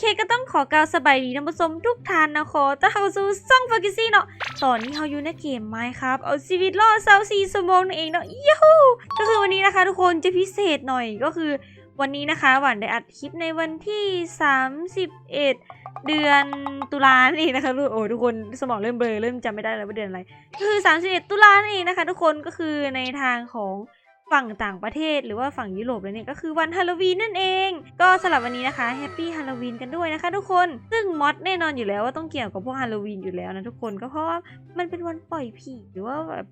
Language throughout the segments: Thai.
เคก็ต้องขอกล่าวสบายดีท่านผู้ชมทุกท่านนะขอต้อนรับเข้าสู่ซ่องฟากิซี่เนาะตอนนี้เราอยู่ในเกมไม้ครับ เอาชีวิตรอดเซาซีสมองนั่นเองเนาะยูฮูก็คือวันนี้นะคะ ทุกคนจะพิเศษหน่อยก็คือวันนี้นะคะหวานได้อัดคลิปในวันที่ 31เดือนตุลานั่นเองนะคะโอ้ทุกคนสมองเริ่มเบลอเริ่มจำไม่ได้แล้วว่าเดือนอะไรก็คือ 31 ตุลานั่นเองนะคะ ทุกคนก็คือในทางของ ฝั่งต่างประเทศหรือว่าฝั่งยุโรปเลยเนี่ยก็คือวันฮาโลวีนนั่นเอง ก็สำหรับวันนี้นะคะแฮปปี้ฮาโลวีนกันด้วยนะคะทุกคน ซึ่งมอดแน่นอนอยู่แล้วว่าต้องเกี่ยวกับพวกฮาโลวีนอยู่แล้วนะทุกคนก็เพราะว่ามันเป็นวันปล่อยผีหรือว่าแบบ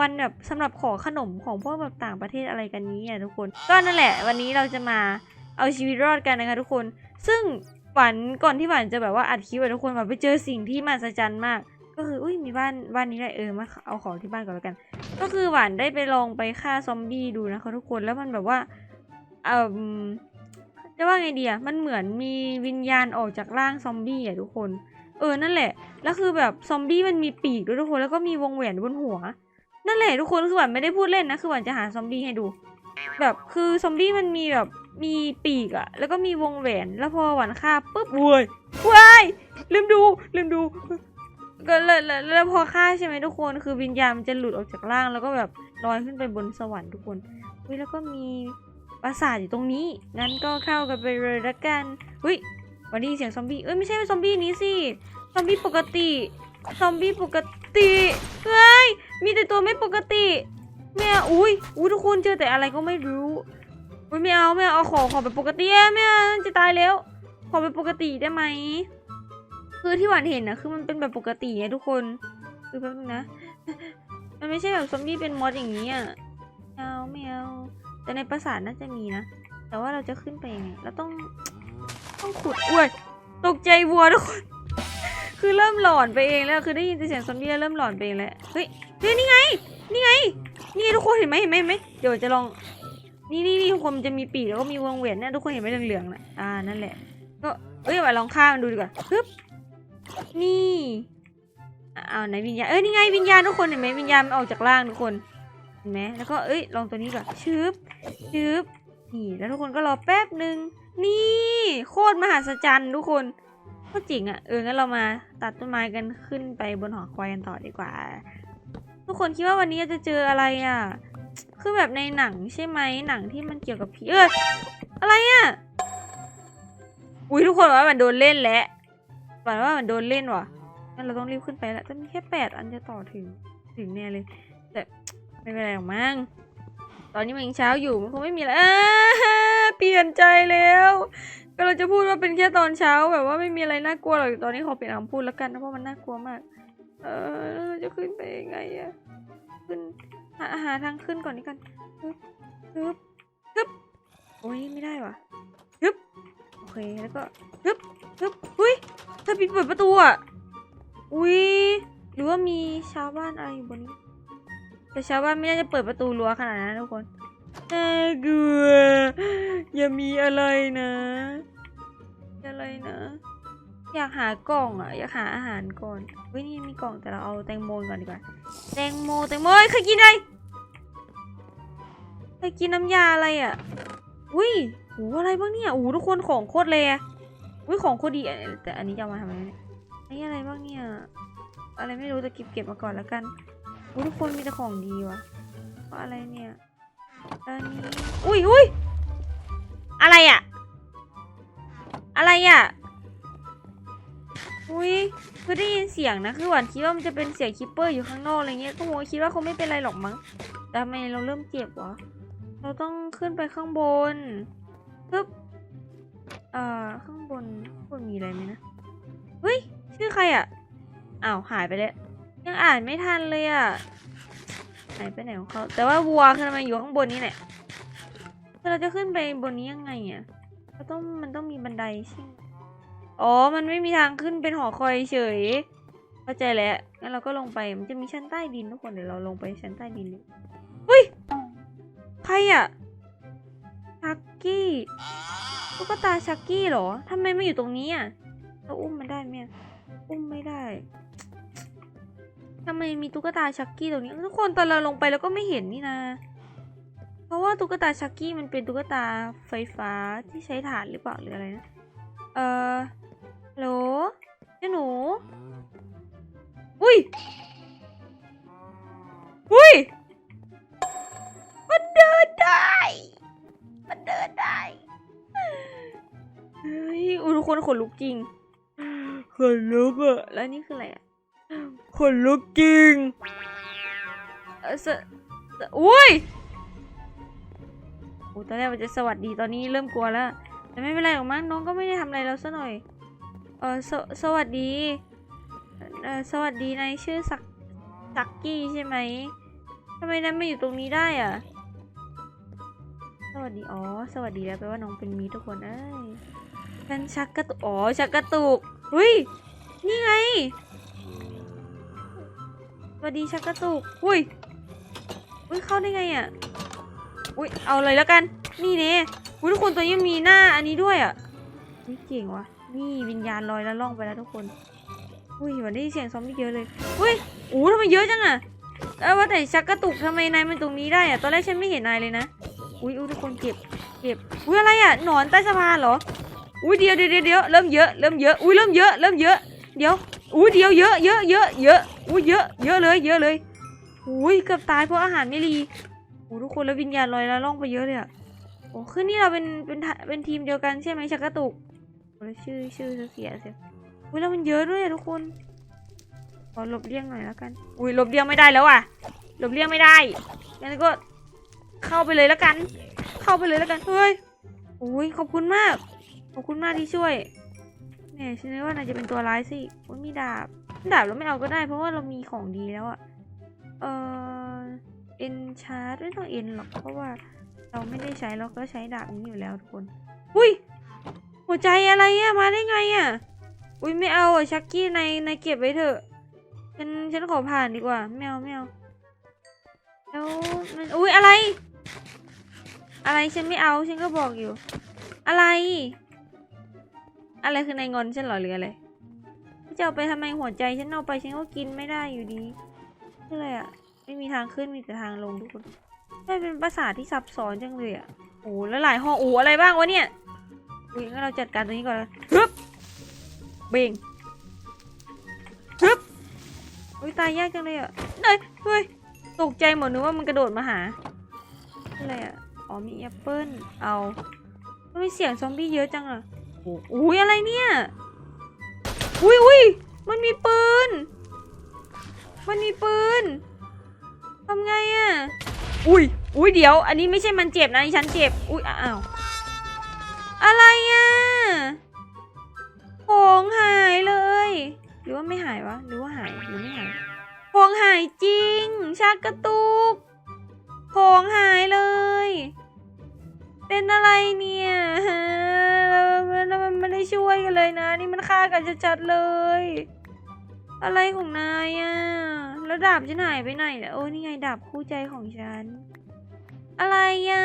วันแบบสำหรับขอขนมของพวกแบบต่างประเทศอะไรกันนี้อะทุกคน ก็นั่นแหละ วันนี้เราจะมาเอาชีวิตรอดกันนะคะทุกคน ซึ่งหวานก่อนที่หวานจะแบบว่าอัดคลิปอะทุกคนหวานไปเจอสิ่งที่มหัศจรรย์มาก ก็คืออุ้ยมีบ้านบ้านนี้เลยเออมาเอาของที่บ้านก่อนแล้วกัน ก็คือหวานได้ไปลองไปฆ่าซอมบี้ดูนะคะทุกคนแล้วมันแบบว่าเออจะว่าไงดีอะมันเหมือนมีวิญญาณออกจากร่างซอมบี้อะทุกคน เออนั่นแหละ แล้วคือแบบซอมบี้มันมีปีกด้วยทุกคนแล้วก็มีวงแหวนบนหัว นั่นแหละทุกคนคือหวานไม่ได้พูดเล่นนะคือหวานจะหาซอมบี้ให้ดู แบบคือซอมบี้มันมีแบบมีปีกอะแล้วก็มีวงแหวน แล้วพอหวานฆ่าปุ๊บเว้ยเว้ยลืมดูลืมดู ก็แล้วแล้วแล้วพอฆ่าใช่ไหมทุกคนคือวิญญาณมันจะหลุดออกจากร่าง แล้วก็แบบลอยขึ้นไปบนสวรรค์ทุกคนเฮ้ยแล้วก็มีปราสาทอยู่ตรงนี้ งั้นก็เข้ากันไปเลยละกันเฮ้ยวันนี้เสียงซอมบี้เอ้ยไม่ใช่ซอมบี้นี้สิซอมบี้ปกติซอมบี้ปกติเฮ้ยมีแต่ตัวไม่ปกติแม่อุ้ยอุ้ยทุกคนเจอแต่อะไรก็ไม่รู้อุ้ยไม่เอาไม่เอาเอาขอขอแบบปกติอะไม่เอาจะตายแล้ว ขอแบบปกติได้ไหม คือที่หวานเห็นนะคือมันเป็นแบบปกติไงทุกคนคือแป๊บนึงนะ มันไม่ใช่แบบซอมบี้เป็นมอสอย่างนี้อะไม่เอาไม่เอาแต่ในปราสาทน่าจะมีนะ แต่ว่าเราจะขึ้นไปยังไงเราต้องต้องขุดอุ้ยตกใจวัวทุกคน คือเริ่มหลอนไปเองแล้วคือได้ยินเสียงซอมบี้เริ่มหลอนไปเองแล้วเฮ้ยเฮ้ยนี่ไง นี่ไง นี่ทุกคนเห็นไหมเห็นไหมเห็นไหมเดี๋ยวจะลอง นี่นี่นี่ทุกคนมันจะมีปีกแล้วก็มีวงแหวนเนี่ยทุกคนเห็นไหมเหลืองๆน่ะอ่านั่นแหละ ก็เอ้ยว่าลองฆ่ามันดูดีกว่าปึ๊บ นี่เอาไหนวิญญาณเอ้ยนี่ไงวิญญาณทุกคนเห็นไหมวิญญาณมันออกจากร่างทุกคนเห็นไหมแล้วก็เอ้ยลองตัวนี้ก่อนชึบชึบนี่แล้วทุกคนก็รอแป๊บหนึ่งนี่โคตรมหัศจรรย์ทุกคนโคตรจริงอะ่ะเอองั้นเรามาตัดต้นไม้กันขึ้นไปบนหอคอยกันต่อดีกว่า ทุกคนคิดว่าวันนี้จะเจออะไรอะ่ะคือแบบในหนังใช่ไหมหนังที่มันเกี่ยวกับผีเอออะไรอะ่ะอุ้ยทุกคนว่ามันโดนเล่นแล้ว ฝันว่ามันโดนเล่นว่ะงั้นเราต้องรีบขึ้นไปแล้วจะมีแค่แปดอันจะต่อถึงถึงแน่เลย แต่ไม่เป็นไรหรอกมั้งตอนนี้มันยังเช้าอยู่มันคงไม่มีอะไรอ่าเปลี่ยนใจแล้วก็เราจะพูดว่าเป็นแค่ตอนเช้าแบบว่าไม่มีอะไรน่ากลัวหรอกตอนนี้ขอเปลี่ยนคำพูดแล้วกันนะเพราะมันน่ากลัวมาก เออจะขึ้นไปยังไงอะขึ้นหาหาทางขึ้นก่อนนี่กันฮึบฮึบฮึบโอ้ยไม่ได้ว่ะ เคแล้วก็ฮึบฮึบอุ้ยถ้าปิดเปิดประตูอะอุ้ยหรือว่ามีชาวบ้านอะไรอยู่บนนี้ แต่ชาวบ้านไม่น่าจะเปิดประตูรั้วขนาดนั้นทุกคนน่ากลัวอย่ามีอะไรนะอะไรนะ อยากหากล่องอะ อยากหาอาหารก่อนเฮ้ยนี่มีกล่องแต่เราเอาแตงโมก่อนดีกว่า แตงโมแตงโมเฮ้ยเคยกินอะไรเคยกินน้ำยาอะไรอะอุ้ย โหอะไรบ้างเนี่ยโอ้โหทุกคนของโคตรเลยอุ้ยของโคตรดีแต่อันนี้จะมาทำอะไรนี่อันนี้อะไรบ้างเนี่ย อะไรไม่รู้แต่เก็บเก็บมาก่อนแล้วกันอุ้ยทุกคนมีแต่ของดีว่ะว่าอะไรเนี่ยอันนี้อุ้ยอุ้ยอะไรอะอะไรอะอุ้ยคือได้ยินเสียงนะคือหวานคิดว่ามันจะเป็นเสียงคิปเปอร์อยู่ข้างนอกอะไรเงี้ยก็โมคิดว่าคงไม่เป็นไรหรอกมั้งแต่ทำไมเราเริ่มเจ็บวะเราต้องขึ้นไปข้างบน ปึ๊บเอ่อข้างบนข้างบนมีอะไรไหมนะเฮ้ยชื่อใครอะอ้าวหายไปแล้วยังอ่านไม่ทันเลยอะหายไปไหนของเขาแต่ว่าวัวคือทำไมอยู่ข้างบนนี้แหละเราจะขึ้นไปบนนี้ยังไงอะเราต้องมันต้องมีบันไดใช่ไหมอ๋อ มันไม่มีทางขึ้นเป็นหอคอยเฉย เข้าใจแล้ว งั้นเราก็ลงไป มันจะมีชั้นใต้ดินทุกคน เดี๋ยวเราลงไปชั้นใต้ดินดิเฮ้ย ใครอะ ชักกี้ตุ๊กตาชักกี้เหรอทำไมไม่อยู่ตรงนี้อะเราอุ้มมันได้ไหมอุ้มไม่ได้ทำไมมีตุ๊กตาชักกี้ตรงนี้ทุกคนตอนเราลงไปแล้วก็ไม่เห็นนี่นะเพราะว่าตุ๊กตาชักกี้มันเป็นตุ๊กตาไฟฟ้าที่ใช้ถ่านหรือเปล่าหรืออะไรนะ เออฮัลโหลเจ้าหนู อุ้ย อุ้ย มันเดินได้ มันเดินได้เฮ้ยอุยทุกคนขนลุกจริงขนลุกอะแล้วนี่คืออะไรอะขนลุกจริงเออสสอุ้ยโอ้ตอนแรกมันจะสวัสดีตอนนี้เริ่มกลัวแล้ว แต่ไม่เป็นไรหรอกมั้งน้องก็ไม่ได้ทำอะไรเราซะหน่อย เออสสวัสดีเออสวัสดีนายชื่อสักสักกี้ใช่ไหมทำไมนายมาอยู่ตรงนี้ได้อะส วัสดี อ๋อ สวัสดีแล้วแปลว่าน้องเป็นมีทุกคน เอ้ยฉันชักกระตุก อ๋อ ชักกระตุกเฮ้ย นี่ไง สวัสดีชักกระตุก อุ้ย อุ้ย เข้าได้ไงอะ อุ้ย เอาเลยแล้วกัน นี่เนี่ยอุ้ยทุกคนตัวนี้มีหน้าอันนี้ด้วยอะนี่เก่งว่ะ นี่วิญญาณลอยแล้วล่องไปแล้วทุกคน อุ้ยวันนี้เสียงซอมบี้เยอะเลย อุ้ยโอ้ทำไมเยอะจังอะเออว่าแต่ชักกระตุกทำไมนายมันตรงนี้ได้อะ ตอนแรกฉันไม่เห็นนายเลยนะ อุ้ยทุกคนเก็บ เก็บ อุ้ยอะไรอะ หนอนใต้สะพานเหรอ อุ้ยเดี๋ยวเดี๋ยวเดี๋ยวเริ่มเยอะ เริ่มเยอะ อุ้ยเริ่มเยอะ เริ่มเยอะ เดี๋ยว อุ้ยเดี๋ยวเยอะ เยอะเยอะเยอะอุ้ยเยอะ เยอะเลย เยอะเลย อุ้ยเกือบตายเพราะอาหารไม่รีโอ้ทุกคนแล้ววิญญาณลอยแล้วล่องไปเยอะเลยอะโอ้คือนี่เราเป็น เป็นทะเป็นทีมเดียวกันใช่ไหมชักกระตุกโอ้แล้วชื่อ ชื่อเสียเสียอุ้ยแล้วมันเยอะด้วยทุกคนขอหลบเลี่ยงหน่อยแล้วกัน อุ้ยหลบเลี่ยงไม่ได้แล้วอะหลบเลี่ยงไม่ได้งั้นก็ เข้าไปเลยแล้วกัน เข้าไปเลยแล้วกัน เฮ้ยโอ้ยขอบคุณมาก ขอบคุณมากที่ช่วยเนี่ยฉันนึกว่านายจะเป็นตัวร้ายสิโอ้ยมีดาบ ดาบเราไม่เอาก็ได้ เพราะว่าเรามีของดีแล้วอะเออเอ็นชาร์ดไม่ต้องเอ็นหรอก เพราะว่าเราไม่ได้ใช้เราก็ใช้ดาบนี้อยู่แล้วทุกคน อุ้ย หัวใจอะไรอะมาได้ไงอะอุ้ยไม่เอาอะชักกี้ในในเก็บไว้เถอะฉันฉันขอผ่านดีกว่าไม่เอาไม่เอาแล้วมันอุ้ยอะไร อะไรฉันไม่เอาฉันก็บอกอยู่ อะไร อะไรคือในงอนฉันหรอหรืออะไรจะเอาไปทำไมหัวใจฉันเอาไปฉันก็กินไม่ได้อยู่ดีคืออะไรอะไม่มีทางขึ้นมีแต่ทางลงทุกคนไม่เป็นภาษาทที่ซับซ้อนจังเลยอะโอ้แล้วหลายห้องโอ้อะไรบ้างวะเนี่ยอุ้ยงั้นเราจัดการตรงนี้ก่อนเลยฮึบเบ่งฮึบอุ้ยตายยากจังเลยอะเฮ้ยเฮ้ยตกใจหมดนึกว่ามันกระโดดมาหา อะไรอะ อ๋อมีแอปเปิ้ล เอาทำไมเสียงซอมบี้เยอะจังอะโอ้อุ้ยอะไรเนี่ย อุ้ยอุ้ยมันมีปืน มันมีปืน ทำไงอะอุ้ยอุ้ยเดี๋ยว อันนี้ไม่ใช่มันเจ็บนะอันนี้ฉันเจ็บ อุ้ยอ้าว อะไรอะของหายเลย หรือว่าไม่หายวะ หรือว่าหาย หรือไม่หายของหายจริงชักกระตุก ของหายเลย เป็นอะไรเนี่ยฮะแล้วมันไม่ได้ช่วยกันเลยนะ นี่มันฆ่ากันชัดๆเลย อะไรของนายอะ แล้วดาบฉันหายไปไหนเนี่ยโอ้นี่ไงดาบคู่ใจของฉัน อะไรอะ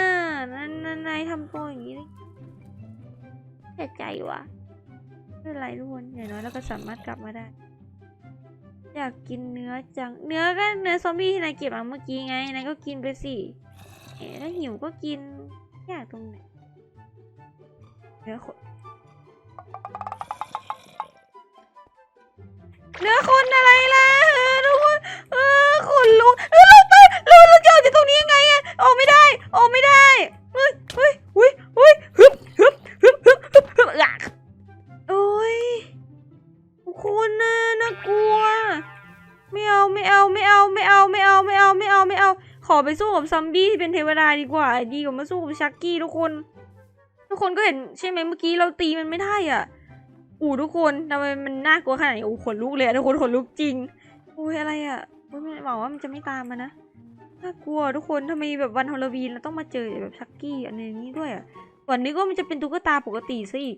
นั่นนายทำตัวอย่างนี้เลยเสียใจว่ะไม่เป็นไรทุกคนอย่างน้อยเราก็สามารถกลับมาได้ อยากกินเนื้อจัง เนื้อก็เนื้อซอมบี้ที่นายเก็บมาเมื่อกี้ไง นายก็กินไปสิเอ๋ถ้าหิวก็กิน อยากตรงไหนเนื้อคนเนื้อคนอะไรล่ะทุกคนเออขนลุกเออเราไปเราเราจะออกจากตรงนี้ยังไงอะออกไม่ได้ ออกไม่ได้ ไปสู้กับซอมบี้ที่เป็นเทวดาดีกว่า ดีกว่ามาสู้กับชักกี้ทุกคน ทุกคนก็เห็นใช่ไหมเมื่อกี้เราตีมันไม่ได้อะอู๋ทุกคนทำไมมันน่ากลัวขนาดนี้อู๋ขนลุกเลยทุกคนขนลุกจริงโอ้ยอะไรอะม่หวังว่ามันจะไม่ตามมานะน่ากลัวทุกคนทำไมแบบวันฮอลลวีนเราต้องมาเจอแบบชักกี้อันนี้ด้วยอะวันนี้ก็มันจะเป็นตุ๊กตาปกติซะอีก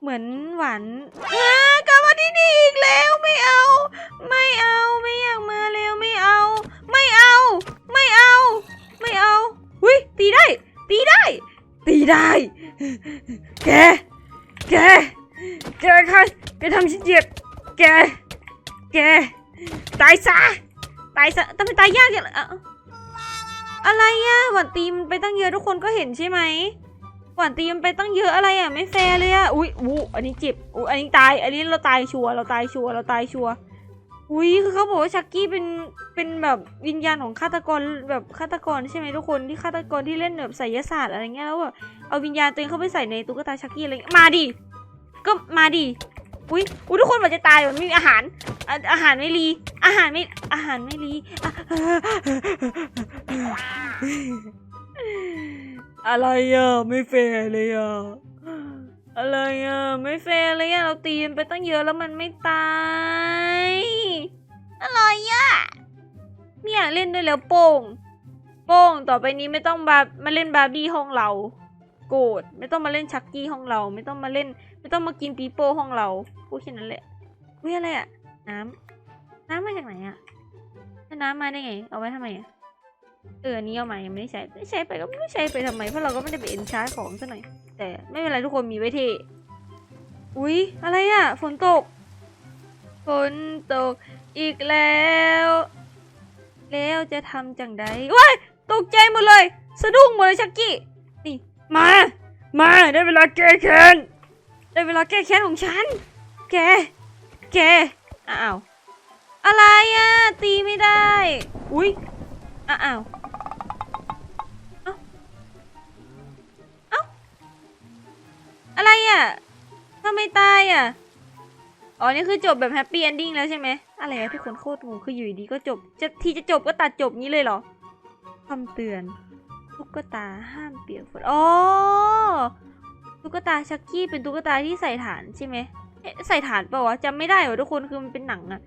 เหมือนหวานกลับมาที่นี่อีกแล้วไม่เอาไแก แก แกใครแกทำฉันเจ็บ แก แก ตายซะ ตายซะทำไมตายยากอย่างอะอะไรอะหวานตีมไปตั้งเยอะทุกคนก็เห็นใช่ไหมหวานตีมไปตั้งเยอะอะไรอะไม่แฟร์เลยอะอุ้ยอู้อันนี้เจ็บอุ้ยอันนี้ตาย อันนี้เราตายชัวเราตายชัวเราตายชัวร์ อุ้ยคือเขาบอกว่าชักกี้เป็นเป็นแบบวิญญาณของฆาตกรแบบฆาตกรใช่ไหมทุกคนที่ฆาตกรที่เล่นแบบไสยศาสตร์อะไรเงี้ยแล้วแบบเอาวิญญาณตัวเองเข้าไปใส่ในตุ๊กตาชักกี้อะไรเงี้ยมาดิก็มาดิอุ้ยอุ้ยทุกคนมันจะตายมันไม่มีอาหารอะอาหารไม่รีอาหารไม่อาหารไม่รีอะไรอะไม่แฟร์เลยอะ อะไรอะ ไม่แฟร์เลยอะ เราตีมันไปตั้งเยอะแล้วมันไม่ตายอะไรอะไม่อยากเล่นด้วยแล้วโป้ง โป้งต่อไปนี้ไม่ต้องบามาเล่นบาร์บี้ห้องเรา โกรธไม่ต้องมาเล่นชักกี้ห้องเรา ไม่ต้องมาเล่น ไม่ต้องมากินปีโป้ห้องเราพูดแค่นั้นแหละอุ้ยอะไรอะน้ำน้ำมาจากไหนอะน้ำมาได้ไง เอาไว้ทำไมอะเอออันนี้เอามายังไม่ได้ใช้ไม่ใช้ไปก็ไม่ใช้ไปทำไมเพราะเราก็ไม่ได้ไปเอ็นชาร์จของซะหน่อย แต่ไม่เป็นไรทุกคนมีไว้เทอุ๊ย อะไรอะฝนตก ฝนตกอีกแล้ว แล้วจะทำจังใดว้ายตกใจหมดเลย สะดุ้งหมดเลยชักกี้ นี่ มา มาได้เวลาแก้แค้น ได้เวลาแก้แค้นของฉัน แก แก อ้าว อะไรอะ ตีไม่ได้ อุ้ยอ้าว อะไรอะทำไมตายอะ อ๋อ นี่คือจบแบบแฮปปี้เอนดิ้งแล้วใช่ไหม อะไรอะทุกคนโคตรงงคืออยู่ดีก็จบ จะที่จะจบก็ตัดจบงี้เลยเหรอคำเตือนตุ๊กตาห้ามเปียกฝนอ๋อตุ๊กตาชักกี้เป็นตุ๊กตาที่ใส่ฐานใช่ไหมเอ๊ะใส่ฐานเปล่าวะจำไม่ได้วะทุกคนคือมันเป็นหนังอะ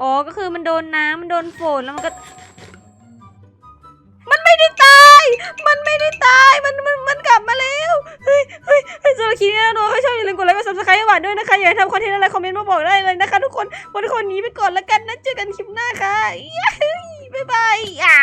อ๋อ ก็คือมันโดนน้ำมันโดนฝนแล้วมันก็ มันไม่ได้ตาย มันไม่ได้ตาย มันมันมันกลับมาแล้ว คลิปนี้นะทุกคนถ้าชอบอย่าลืมกดไลค์กดซับสไครต์ให้หวานด้วยนะคะ อยากให้ทำคอนเทนต์อะไรคอมเมนต์มาบอกได้เลยนะคะ ทุกคนวันนี้คนนี้ไปก่อนแล้วกันนะเจอกันคลิปหน้าค่ะย้บ๊ายบายอ่า